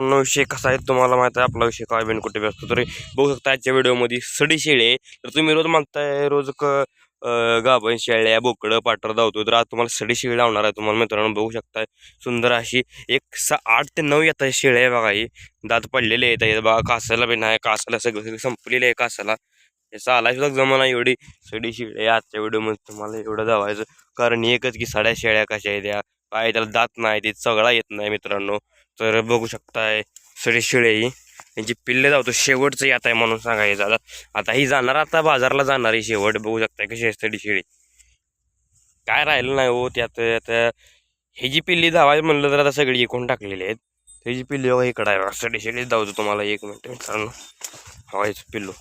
मित्रांनो विषय कसा आहे तुम्हाला माहीत आहे? आपला विषय काय बेन कुठे असतो तरी बघू शकता आजच्या व्हिडिओमध्ये सडी शेळी. आहे तर तुम्ही रोज मागताय रोज क गाभण शेळ्या बोकडं पाटर धावतो तर आज तुम्हाला सडी शेळी लावणार आहे तुम्हाला मित्रांनो. बघू शकताय सुंदर अशी एक सा आठ ते नऊ येत आहे शेळ्या आहे बघा ही. दात पडलेले आहेत बघा कासाला बी नाही कासाला सगळं सगळं संपलेलं आहे कासाला हे सुद्धा जमाना एवढी. सडी शेळी आहे आजच्या व्हिडिओमध्ये तुम्हाला एवढं धावायचं कारण एकच की साड्या शेळ्या कशा आहेत त्या काय त्याला दात नाही ते सगळा येत नाही मित्रांनो. तर बघू शकताय सडी शिळे ही. यांची पिल्ले जातो शेवटचं येत आहे म्हणून सांगायचं आता आता ही जाणार आता बाजारला जाणार ही शेवट. बघू शकताय कशी असते सडी शेळी. काय राहिलं नाही हो त्यात आता हे जी पिल्ली धावायची म्हणलं तर आता सगळी एकूण टाकलेली आहेत. त्याची पिल्ली बघा इकडं आहे सडी शेळी धावतो तुम्हाला एक मिनिट मित्रांनो. हवायचं पिल्लू.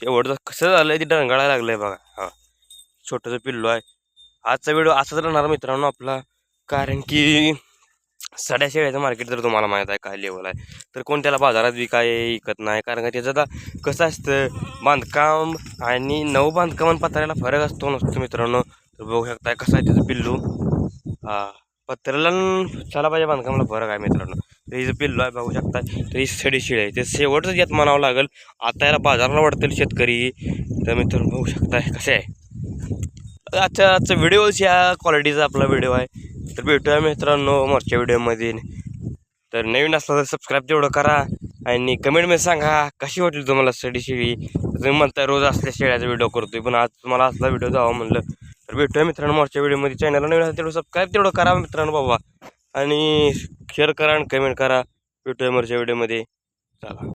शेवटचं कसं झालंय ते डंगाळायला लागलंय बघा. हा छोटंसं पिल्लू आहे. आजचा व्हिडिओ असाच राहणार मित्रांनो आपला. कारण की सड्या शेळ्याचं मार्केट जर तुम्हाला माहीत आहे काय लेवल आहे. तर कोणत्याला बाजारात बी काय विकत नाही? कारण का त्याचं आता कसं असतं बांधकाम आणि नऊ बांधकाम आणि पत्र्याला फरक असतो नसतो मित्रांनो. तर बघू शकताय कसं आहे त्याचं पिल्लू. हां पत्र्याला चला पाहिजे बांधकामाला फरक आहे मित्रांनो. तर हिचं पिल्लू आहे बघू शकताय. तर ही सडी शेळी आहे. ते शेवटचं यात म्हणावं लागेल. आता याला बाजाराला वाढतील शेतकरी. तर मित्रांनो बघू शकताय कसे आहे. आजच्या आजचा व्हिडिओच या क्वालिटीचा आपला व्हिडिओ आहे. तर भेटूया मित्रांनो मागच्या व्हिडिओमध्ये. तर नवीन असला तर सबस्क्राईब तेवढं करा आणि कमेंटमध्ये सांगा कशी वाटली तुम्हाला स्टडी शेळी तुम्ही म्हणताय रोज असल्या शेळ्याचा व्हिडिओ करतोय पण आज तुम्हाला असला व्हिडिओ जावा म्हणलं तर भेटूया मित्रांनो मागच्या व्हिडिओमध्ये. चॅनलला नवीन असेल तेवढं सबस्क्राईब तेवढं करा मित्रांनो बाबा. आणि शेअर करा आणि कमेंट करा. भेटूया मागच्या व्हिडिओमध्ये. चला.